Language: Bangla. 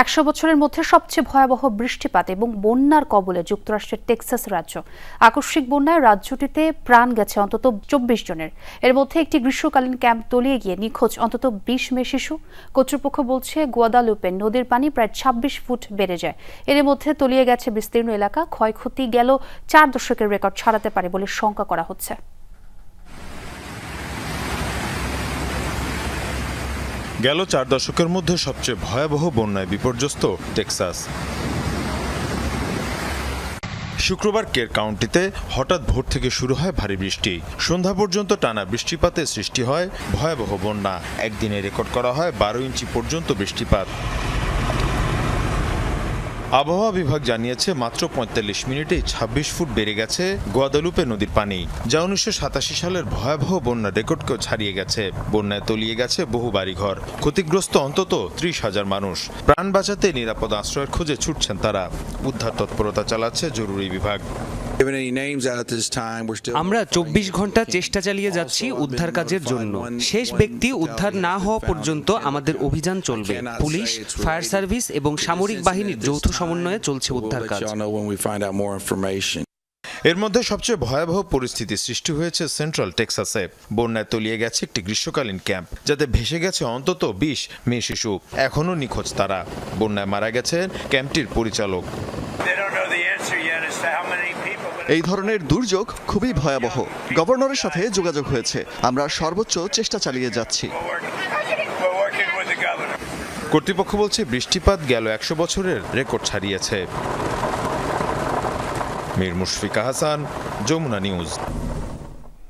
একশো বছরের মধ্যে সবচেয়ে ভয়াবহ বৃষ্টিপাত এবং বন্যার কবলে যুক্তরাষ্ট্রের টেক্সাস রাজ্য। আকস্মিক বন্যায় রাজ্যটিতে প্রাণ গেছে অন্তত চব্বিশ জনের। এর মধ্যে একটি গ্রীষ্মকালীন ক্যাম্প তলিয়ে গিয়ে নিখোঁজ অন্তত বিশ মেয়ে শিশু। কর্তৃপক্ষ বলছে, গোয়াদালুপে নদীর পানি প্রায় ছাব্বিশ ফুট বেড়ে যায়। এর মধ্যে তলিয়ে গেছে বিস্তীর্ণ এলাকা। ক্ষয়ক্ষতি গেল চার দশকের রেকর্ড ছাড়াতে পারে বলে শঙ্কা করা হচ্ছে। গেল চার দশকের মধ্যে সবচেয়ে ভয়াবহ বন্যায় বিপর্যস্ত টেক্সাস। শুক্রবার কের কাউন্টিতে হঠাৎ ভোর থেকে শুরু হয় ভারী বৃষ্টি। সন্ধ্যা পর্যন্ত টানা বৃষ্টিপাতে সৃষ্টি হয় ভয়াবহ বন্যা। একদিনে রেকর্ড করা হয় বারো ইঞ্চি পর্যন্ত বৃষ্টিপাত। আবহাওয়া বিভাগ জানিয়েছে মাত্র পঁয়তাল্লিশ মিনিটে ছাব্বিশ ফুট বেড়ে গেছে গোয়াদালুপে নদীর পানি, যা উনিশশো সাতাশি সালের ভয়াবহ বন্যা রেকর্ডকেও ছাড়িয়ে গেছে। বন্যায় তলিয়ে গেছে বহু বাড়িঘর, ক্ষতিগ্রস্ত অন্তত ত্রিশ হাজার মানুষ। প্রাণ বাঁচাতে নিরাপদ আশ্রয়ের খোঁজে ছুটছেন তারা। উদ্ধার তৎপরতা চালাচ্ছে জরুরি বিভাগ। আমরা চব্বিশ ঘণ্টা চেষ্টা চালিয়ে যাচ্ছি উদ্ধার কাজের জন্য। শেষ ব্যক্তি উদ্ধার না হওয়া পর্যন্ত আমাদের অভিযান চলবে। পুলিশ ফায়ার সার্ভিস এবং সামরিক বাহিনীর যৌথ সমন্বয়ে চলছে উদ্ধার কাজ। এর মধ্যে সবচেয়ে ভয়াবহ পরিস্থিতি সৃষ্টি হয়েছে সেন্ট্রাল টেক্সাসে। বন্যায় তলিয়ে গেছে একটি গ্রীষ্মকালীন ক্যাম্প যাতে ভেসে গেছে অন্তত বিশ মেয়ে শিশু। এখনও নিখোঁজ তারা। বন্যায় মারা গেছেন ক্যাম্পটির পরিচালক। এই ধরনের দুর্যোগ খুবই ভয়াবহ। গভর্নরের সাথে যোগাযোগ হয়েছে। আমরা সর্বোচ্চ চেষ্টা চালিয়ে যাচ্ছি. কর্তৃপক্ষ বলছে বৃষ্টিপাত গেল একশো বছরের রেকর্ড ছাড়িয়েছে। মীর মুশফিকা হাসান যমুনা নিউজ।